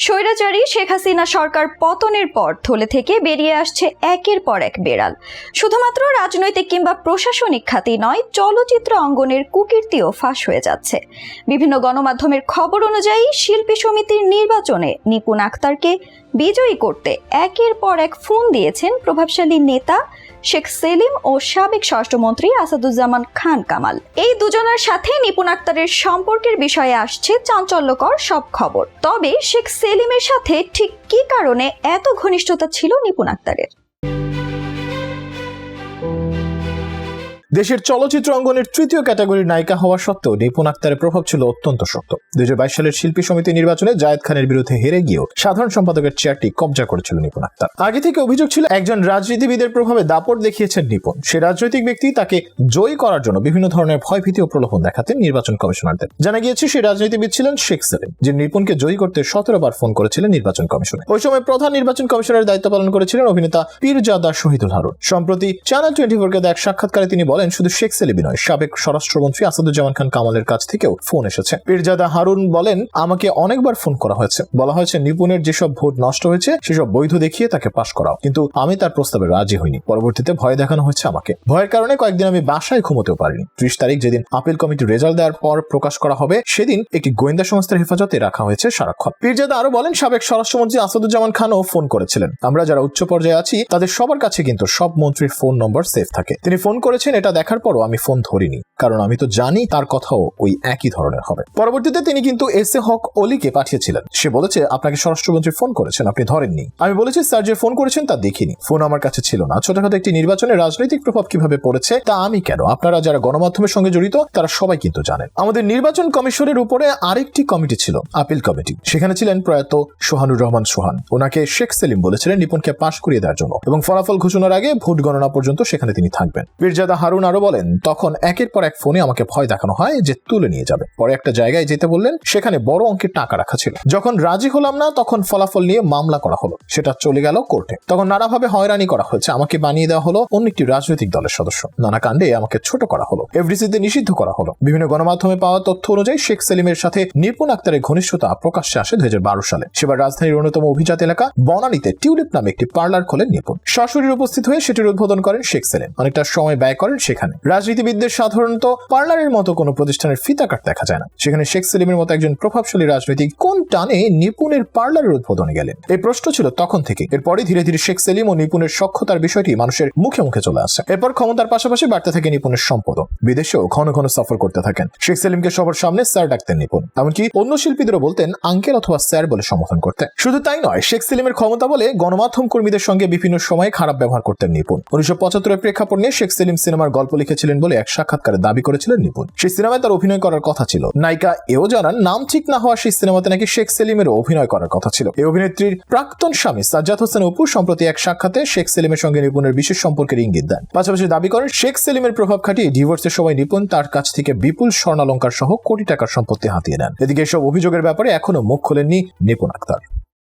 স্বৈরাচারী শেখ হাসিনা সরকার পতনের পর থলে থেকে বেরিয়ে আসছে একের পর এক বেড়াল। শুধুমাত্র রাজনৈতিক কিংবা প্রশাসনিক খাতি নয়, চলচ্চিত্র অঙ্গনের কুকীর্তিও ফাঁস হয়ে যাচ্ছে। বিভিন্ন গণমাধ্যমের খবর অনুযায়ী শিল্পী সমিতির নির্বাচনে নিপুণ আক্তারকে বিজয়ী করতে। একের পর এক ফোন দিয়েছেন প্রভাবশালী নেতা শেখ সেলিম ও সাবেক স্বরাষ্ট্রমন্ত্রী আসাদুজ্জামান খান কামাল। এই দুজনের সাথে নিপুণ আক্তারের সম্পর্কের বিষয়ে আসছে চাঞ্চল্যকর সব খবর। তবে শেখ সেলিমের সাথে ঠিক কি কারণে এত ঘনিষ্ঠতা ছিল নিপুণ আক্তারের? দেশের চলচ্চিত্র অঙ্গনের তৃতীয় ক্যাটাগরির নায়িকা হওয়া সত্ত্বেও নিপুণ আক্তারের প্রভাব ছিল অত্যন্ত শক্ত। দুই হাজার বাইশ সালের শিল্পী সমিতি নির্বাচনে জায়েদ খানের বিরুদ্ধে হেরে গিয়েও সাধারণ সম্পাদকের চেয়ারটি কবজা করেছিল নিপুণ আক্তার। আগে থেকে অভিযোগ ছিল, একজন রাজনীতিবিদের প্রভাবে দাপট দেখিয়েছেন নিপুণ। সে রাজনৈতিক ব্যক্তি, তাকে জয়ী করার জন্য বিভিন্ন ধরনের ভয়ভীতি ও প্রলোভন দেখাতেন নির্বাচন কমিশনারদের। জানা গিয়েছে সেই রাজনীতিবিদ ছিলেন শেখ সেলিম যে নিপুণকে জয়ী করতে সতেরো বার ফোন করেছিলেন নির্বাচন কমিশনে। ওই সময় প্রধান নির্বাচন কমিশনের দায়িত্ব পালন করেছিলেন অভিনেতা পীরজাদা শহীদুল হারুন। সম্প্রতি চ্যানেল টোয়েন্টি ফোরকে এক সাক্ষাৎকারে তিনি বলেন শুধু শেখ সেলিমই নয়, সাবেক স্বরাষ্ট্রমন্ত্রী আসাদুজ্জামান খান কামালের কাছ থেকেও ফোন এসেছে। পীরজাদা হারুন বলেন, আমাকে অনেকবার ফোন করা হয়েছে। বলা হয়েছে, নিপুণের যেসব ভোট নষ্ট হয়েছে, সেসব বৈধ দেখিয়ে তাকে পাশ করাও। কিন্তু আমি তার প্রস্তাবে রাজি হইনি। পরবর্তীতে ভয় দেখানো হয়েছে আমাকে। ভয়ের কারণে কয়েকদিন আমি বাসায় ঘুমোতেও পারিনি। ত্রিশ তারিখ যেদিন আপিল কমিটির রেজাল্ট দেওয়ার পর প্রকাশ করা হবে, সেদিন একটি গোয়েন্দা সংস্থার হেফাজতে রাখা হয়েছে সারাক্ষণ। পীরজাদা আরও বলেন, সাবেক স্বরাষ্ট্রমন্ত্রী আসাদুজ্জামান খানও ফোন করেছিলেন। আমরা যারা উচ্চ পর্যায়ে আছি, তাদের সবার কাছে কিন্তু সব মন্ত্রীর ফোন নম্বর সেভ থাকে। তিনি ফোন করেছেন, এটা দেখার পরও আমি ফোন ধরিনি, কারণ আমি তো জানি তার কথাও ওই একই ধরনের হবে। পরবর্তীতে তিনি কিন্তু এস এ হক অলিকে পাঠিয়েছিলেন। সে বলেছে, আপনাকে স্বরাষ্ট্রমন্ত্রী ফোন করেছেন, আপনি ধরেননি। আমি বলেছি, স্যার, যে ফোন করেছেন তা দেখিনি। ফোন আমার কাছে ছিল না। ছোটখাটো একটি নির্বাচনে রাজনৈতিক প্রভাব কীভাবে পড়েছে, তা আমি কেন? আপনারা যারা গণমাধ্যমের সঙ্গে জড়িত, তারা সবাই কিন্তু জানেন। আমাদের নির্বাচন কমিশনের উপরে আরেকটি কমিটি ছিল, আপিল কমিটি। সেখানে ছিলেন প্রয়াত সোহানুর রহমান সোহান। ওনাকে শেখ সেলিম বলেছিলেন নিপুণকে পাশ করিয়ে দেওয়ার জন্য। এবং ফলাফল ঘোষণার আগে ভোট গণনা পর্যন্ত সেখানে তিনি থাকবেন। পীরজাদা হারুন আরও বলেন, তখন একের পর এক ফোনে আমাকে ভয় দেখানো হয় যে তুলে নিয়ে যাবে। পরে একটা জায়গায় যেতে বললেন, সেখানে বড় অঙ্কের টাকা রাখা ছিল। যখন রাজি হলাম না, তখন ফলাফল নিয়ে মামলা করা হলো। সেটা চলে গেল কোর্টে। তখন নানাভাবে হয়রানি করা হয়েছে। আমাকে বানিয়ে দেওয়া হলো অন্য একটি রাজনৈতিক দলের সদস্য। নানা কাণ্ডে আমাকে ছোট করা হলো। এফডিসিতে নিষিদ্ধ করা হলো। বিভিন্ন গণমাধ্যমে পাওয়া তথ্য অনুযায়ী শেখ সেলিমের সাথে নিপুণ আক্তারের ঘনিষ্ঠতা প্রকাশ্যে আসে দুই হাজার বারো সালে। সেবার রাজধানীর অন্যতম অভিজাত এলাকা বনানীতে টিউলিপ নামে একটি পার্লার খোলেন নিপুণ। সশরীর উপস্থিত হয়ে সেটির উদ্বোধন করেন শেখ সেলিম। অনেকটা সময় ব্যয় করেন সেখানে। রাজনীতিবিদদের সাধারণত পার্লারের মতো কোনো প্রতিষ্ঠানের ফিতা কাট দেখা যায় না। সেখানে শেখ সেলিমের মতো একজন প্রভাবশালী রাজনৈতিক কোন টানে নিপুণের পার্লারের উদ্বোধনে গেলেন? এই প্রশ্ন ছিল তখন থেকে। এরপরে ধীরে ধীরে শেখ সেলিম ও নিপুণের সক্ষতার বিষয়টি মানুষের মুখে মুখে চলে আসে। এরপর ক্ষমতার পাশাপাশি বাড়তে থাকে নিপুণের সম্পদ বিদেশেও ঘন ঘন সফর করতে থাকেন। শেখ সেলিমকে সবার সামনে স্যার ডাকতেন নিপুণ। এমনকি অন্য শিল্পীদেরও বলতেন, আঙ্কেল অথবা স্যার বলে সমর্থন করতেন। শুধু তাই নয়, শেখ সেলিমের ক্ষমতা বলে গণমাধ্যম কর্মীদের সঙ্গে বিভিন্ন সময়ে খারাপ ব্যবহার করতেন নিপুণ। উনিশশো পঁচাত্তরের প্রেক্ষাপট নিয়ে শেখ সেলিম সিনেমার গল্প লিখেছিলেন বলে এক সাক্ষাৎকারে দাবি করেছিলেন নিপুণ। সেই সিনেমায় তার অভিনয় করার কথা ছিল। নায়িকা এও জানান, নাম ঠিক না হওয়া সেই সিনেমাতে নাকি শেখ সেলিমের অভিনয় করার কথা ছিল। এই অভিনেত্রীর প্রাক্তন স্বামী সাজ্জাদ হোসেন অপু সম্প্রতি এক সাক্ষাতে শেখ সেলিমের সঙ্গে নিপুণের বিশেষ সম্পর্কের ইঙ্গিত দেন। পাশাপাশি দাবি করেন, শেখ সেলিমের প্রভাব খাটিয়ে ডিভোর্সের সময় নিপুণ তার কাছ থেকে বিপুল স্বর্ণালঙ্কার সহ কোটি টাকার সম্পত্তি হাতিয়ে নেন। এদিকে এসব অভিযোগের ব্যাপারে এখনও মুখ খোলেননি নিপুণ আক্তার।